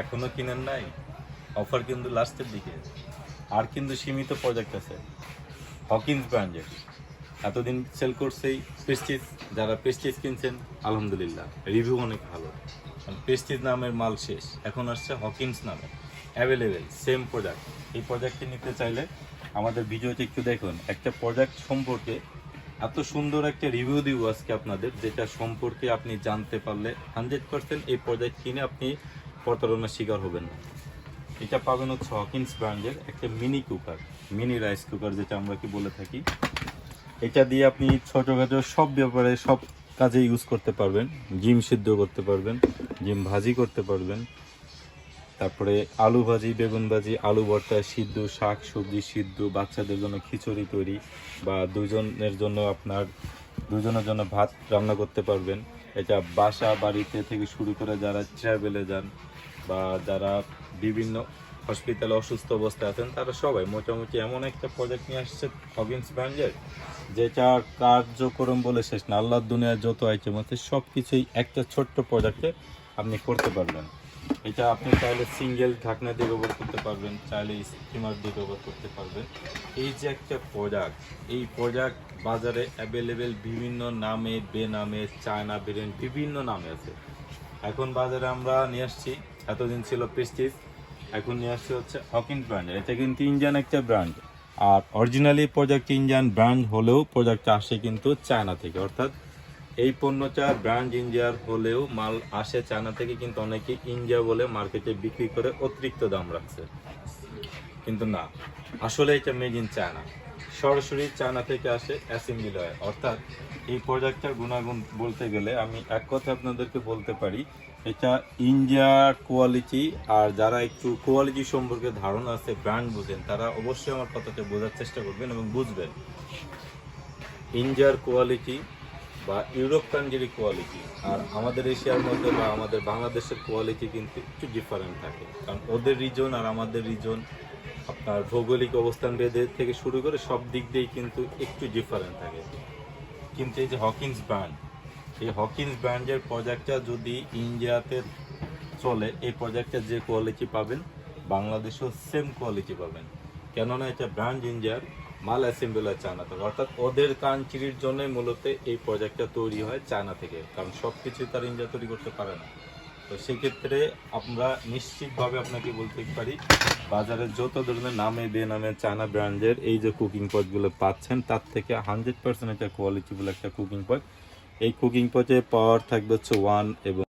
এখনও কিনেন নাই। অফার কিন্তু লাস্টের দিকে। আর কিন্তু সীমিত প্রজেক্ট আছে হকিন্স ব্র্যান্ডের এতদিন সেল করছেই পেস্টিজ যারা পেস্টিজ কিনছেন, আলহামদুলিল্লাহ রিভিউ অনেক ভালো। পেস্টিজ নামের মাল শেষ, এখন আসছে হকিন্স নামে। অ্যাভেলেবেল সেম প্রোডাক্ট এই প্রোডাক্টটি নিতে চাইলে আমাদের ভিডিওতে একটু দেখুন। একটা প্রোডাক্ট সম্পর্কে এত সুন্দর একটা রিভিউ দিব আজকে আপনাদের, যেটা সম্পর্কে আপনি জানতে পারলে হান্ড্রেড পার্সেন্ট এই প্রোডাক্ট কিনে আপনি প্রতারণার শিকার হবেন না। এটা পাবেন হচ্ছে হকিন্স ব্র্যান্ডের একটা mini cooker mini rice cooker যেটা আমরা কি বলে থাকি। এটা দিয়ে আপনি ছোটোখাটো সব ব্যাপারে, সব কাজে ইউজ করতে পারবেন। জিম সিদ্ধ করতে পারবেন জিম ভাজি করতে পারবেন। তারপরে আলু ভাজি, বেগুন ভাজি, আলু ভর্তা সিদ্ধ, শাক, সবজি সিদ্ধ, বাচ্চাদের জন্য খিচুড়ি তৈরি বা দুজনের জন্য আপনার, দুজনের জন্য ভাত রান্না করতে পারবেন। এটা বাসা বাড়িতে থেকে শুরু করে যারা ট্রাভেলে যান বা যারা বিভিন্ন হসপিটালে অসুস্থ অবস্থায় আছেন, তারা সবাই মোটামুটি এমন একটা প্রজেক্ট নিয়ে আসছে হগিন্স ব্র্যান্ডের যেটা কার্যক্রম বলে শেষ না। আল্লাহ দুনিয়ার যত আইটেম আছে সব কিছুই একটা ছোট্ট প্রজেক্টে আপনি করতে পারবেন। এটা আপনি চাইলে সিঙ্গেল ঢাকনা দিয়ে ব্যবহার করতে পারবেন, চাইলে স্টিমার দিয়ে ব্যবহার করতে পারবেন। এই যে একটা প্রোডাক্ট এই প্রোডাক্ট বাজারে অ্যাভেলেবেল বিভিন্ন নামে, বেনামে, চায়না ভেরিয়েন্ট বিভিন্ন নামে আছে। এখন বাজারে আমরা নিয়ে আসছি, এতদিন ছিল প্রেস্টিজ এখন নিয়ে আসছি হচ্ছে হকিন ব্র্যান্ড এটা কিন্তু ইন্ডিয়ান একটা ব্র্যান্ড আর অরিজিনালি প্রোডাক্ট ইন্ডিয়ান ব্র্যান্ড হলেও প্রোডাক্ট আসে কিন্তু চায়না থেকে, অর্থাৎ এই পণ্যটা ব্র্যান্ড ইন্ডিয়ার হলেও মাল আসে চায়না থেকে কিন্তু অনেকে ইন্ডিয়া বলে মার্কেটে বিক্রি করে অতিরিক্ত দাম রাখছে। কিন্তু না, আসলে এটা মেড ইন চায়না সরাসরি চায়না থেকে আসে অ্যাসেম্বলি হয় অর্থাৎ এই প্রোডাক্টটার গুণাগুণ বলতে গেলে আমি এক কথা আপনাদেরকে বলতে পারি, এটা ইন্ডিয়ার কোয়ালিটি আর যারা একটু কোয়ালিটি সম্পর্কে ধারণা আছে ব্র্যান্ড বুঝেন, তারা অবশ্যই আমার কথাটা বোঝার চেষ্টা করবেন এবং বুঝবেন। ইন্ডিয়ার কোয়ালিটি বা ইউরোপ কান্ট্রির কোয়ালিটি আর আমাদের এশিয়ার মধ্যে বা আমাদের বাংলাদেশের কোয়ালিটি কিন্তু একটু ডিফারেন্ট থাকে। কারণ ওদের রিজন আর আমাদের রিজন আপনার ভৌগোলিক অবস্থান থেকে শুরু করে সব দিক দিয়েই কিন্তু একটু ডিফারেন্ট থাকে। কিন্তু এই যে হকিন্স ব্র্যান্ড এই হকিন্স ব্র্যান্ডের প্রোডাক্টটা যদি ইন্ডিয়াতে চলে, এই প্রোডাক্টটা যে কোয়ালিটি পাবেন বাংলাদেশেও সেম কোয়ালিটি পাবেন। কেননা এটা ব্র্যান্ড ইন্ডিয়ার মাল অ্যাসেম্বল হয় চায়না থেকে অর্থাৎ ওদের কান্ট্রির জন্যই মূলত এই প্রোডাক্টটা তৈরি হয় চায়না থেকে, কারণ সব কিছুই তার ইন্ডিয়া তৈরি করতে পারে না। তো সেক্ষেত্রে আমরা নিশ্চিতভাবে আপনাকে বলতে পারি, বাজারে যত ধরনের নামে বেনামে চায়না ব্র্যান্ডের এই যে কুকিং পটগুলো পাচ্ছেন, তার থেকে হান্ড্রেড পার্সেন্ট একটা কোয়ালিটিফুল একটা কুকিং পট এই কুকিং পটে পাওয়ার থাকবে হচ্ছে ওয়ান এবং